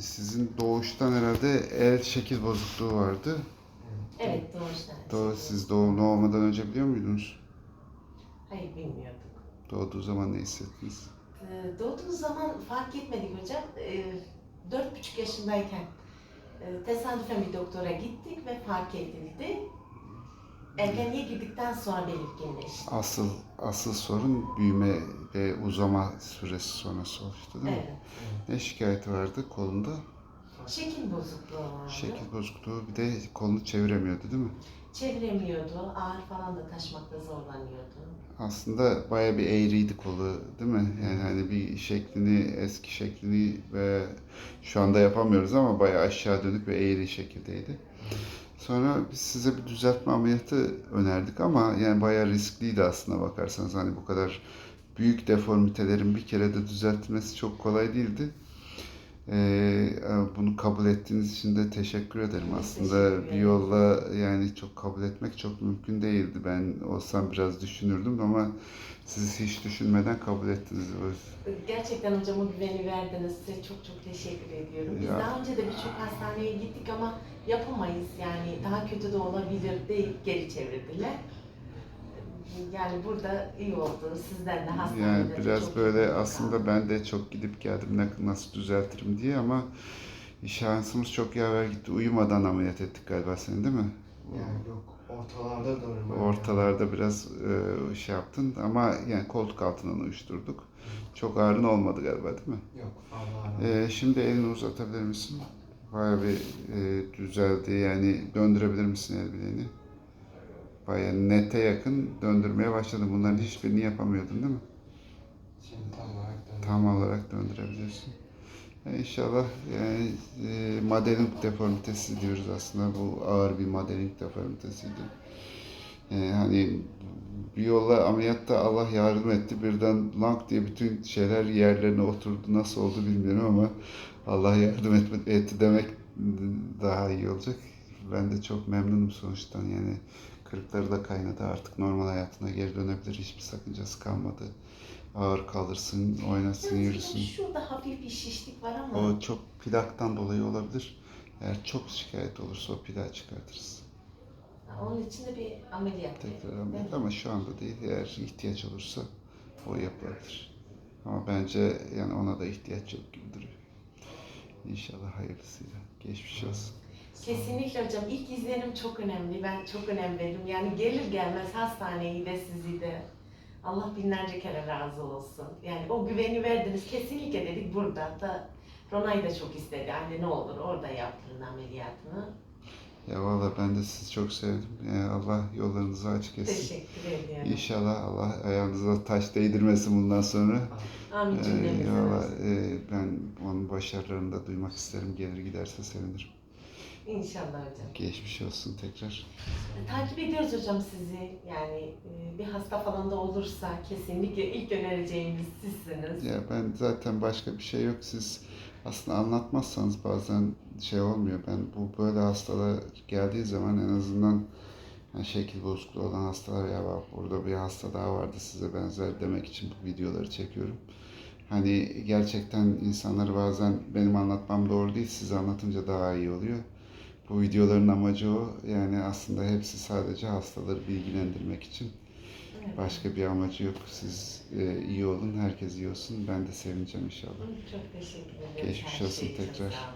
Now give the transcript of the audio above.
Sizin doğuştan herhalde el şekil bozukluğu vardı. Evet doğuştan. Doğu, siz doğum doğmadan önce biliyor muydunuz? Hayır bilmiyorduk. Doğduğu zaman ne hissettiniz? Ee, doğduğumuz zaman fark etmedik hocam. Ee, Dört buçuk yaşındayken e, tesadüfen bir doktora gittik ve fark edildi. Ergenliğe girdikten sonra belirginleşti. Asıl asıl sorun büyüme ve uzama süresi sonrası oluştu değil mi? Evet. Ne şikayeti vardı kolunda? Şekil bozukluğu vardı. Şekil bozukluğu bir de kolunu çeviremiyordu değil mi? Çeviremiyordu. Ağır falan da taşımakta zorlanıyordu. Aslında baya bir eğriydi kolu değil mi? Yani hani bir şeklini, eski şeklini ve şu anda yapamıyoruz ama baya aşağı dönük ve eğri şekildeydi. Sonra biz size bir düzeltme ameliyatı önerdik ama yani baya riskliydi aslında bakarsanız. Hani bu kadar büyük deformitelerin bir kere de düzeltilmesi çok kolay değildi. Ee, bunu kabul ettiğiniz için de teşekkür ederim. Aslında Teşekkür bir yolla yani çok kabul etmek çok mümkün değildi. Ben olsam biraz düşünürdüm ama siz hiç düşünmeden kabul ettiniz. Gerçekten hocam o güveni verdiniz. Size çok çok teşekkür ediyorum. Biz Ya. daha önce de birçok hastaneye gittik ama yapamayız yani daha kötü de olabilir deyip geri çevirdiler. Yani burada iyi oldu. Sizden de hastanede Yani de biraz çok böyle memnun aslında ben de çok gidip geldim ne- nasıl düzeltirim diye ama şansımız çok yaver gitti. Uyumadan ameliyat ettik galiba seni değil mi? Yani yok ortalarda doğru. Ortalarda biraz e, şey yaptın ama yani koltuk altından uyuşturduk. Çok ağrın olmadı galiba değil mi? Yok emanet. E, şimdi elini uzatabilir misin? Bayağı bir e, düzeldi yani döndürebilir misin el bileğini? Bayağı nete yakın döndürmeye başladın. Bunların hiçbirini yapamıyordun değil mi? Şimdi tam olarak döndüm. Tam olarak döndürebiliyorsun. E, İnşallah yani e, modeling deformitesi diyoruz aslında. Bu ağır bir modeling deformitesiydi. E, hani bir yolla ameliyatta Allah yardım etti. Birden lang diye bütün şeyler yerlerine oturdu. Nasıl oldu bilmiyorum ama Allah yardım etti demek daha iyi olacak. Ben de çok memnunum sonuçtan. Yani kırıkları da kaynadı. Artık normal hayatına geri dönebilir. Hiçbir sakıncası kalmadı. Ağır kalırsın, oynasın, Evet, yürüsün. Şurada hafif bir şişlik var ama O çok plaktan dolayı olabilir. Eğer çok şikayet olursa o plağı çıkartırız. onun için de bir ameliyat. Tekrar ameliyat ama şu anda değil. Eğer ihtiyaç olursa o yapılabilir. Ama bence yani ona da ihtiyaç yok gibi duruyor. İnşallah hayırlısıyla. Geçmiş olsun. Kesinlikle hocam. İlk izlenim çok önemli. Ben çok önem veririm. Yani gelir gelmez hastaneyi de sizi de Allah binlerce kere razı olsun. Yani o güveni verdiniz. Kesinlikle dedik burada da Ronay da çok istedi. Anne ne olur orada yaptırın ameliyatını. Ya valla ben de sizi çok sevdim. Yani Allah yollarınızı açık etsin. Teşekkür ediyorum. İnşallah Allah ayağınıza taş değdirmesin bundan sonra. Amin Ee, valla, e, ben onun başarılarını da duymak isterim. Gelir giderse sevinirim. İnşallah hocam. Geçmiş olsun tekrar. Takip ediyoruz hocam sizi. Yani e, bir hasta falan da olursa kesinlikle ilk önereceğimiz sizsiniz. Ya ben zaten başka bir şey yok. Siz aslında anlatmazsanız bazen şey olmuyor. Ben bu böyle hastalar geldiği zaman en azından yani şekil bozukluğu olan hastalar ya bak burada bir hasta daha vardı size benzer demek için bu videoları çekiyorum. Hani gerçekten insanları bazen benim anlatmam doğru değil, siz anlatınca daha iyi oluyor. Bu videoların amacı o. Yani aslında hepsi sadece hastaları bilgilendirmek için. Evet. Başka bir amacı yok. Siz e, iyi olun, herkes iyi olsun. Ben de sevineceğim inşallah. Çok teşekkür ederim. Geçmiş her olsun şey tekrar.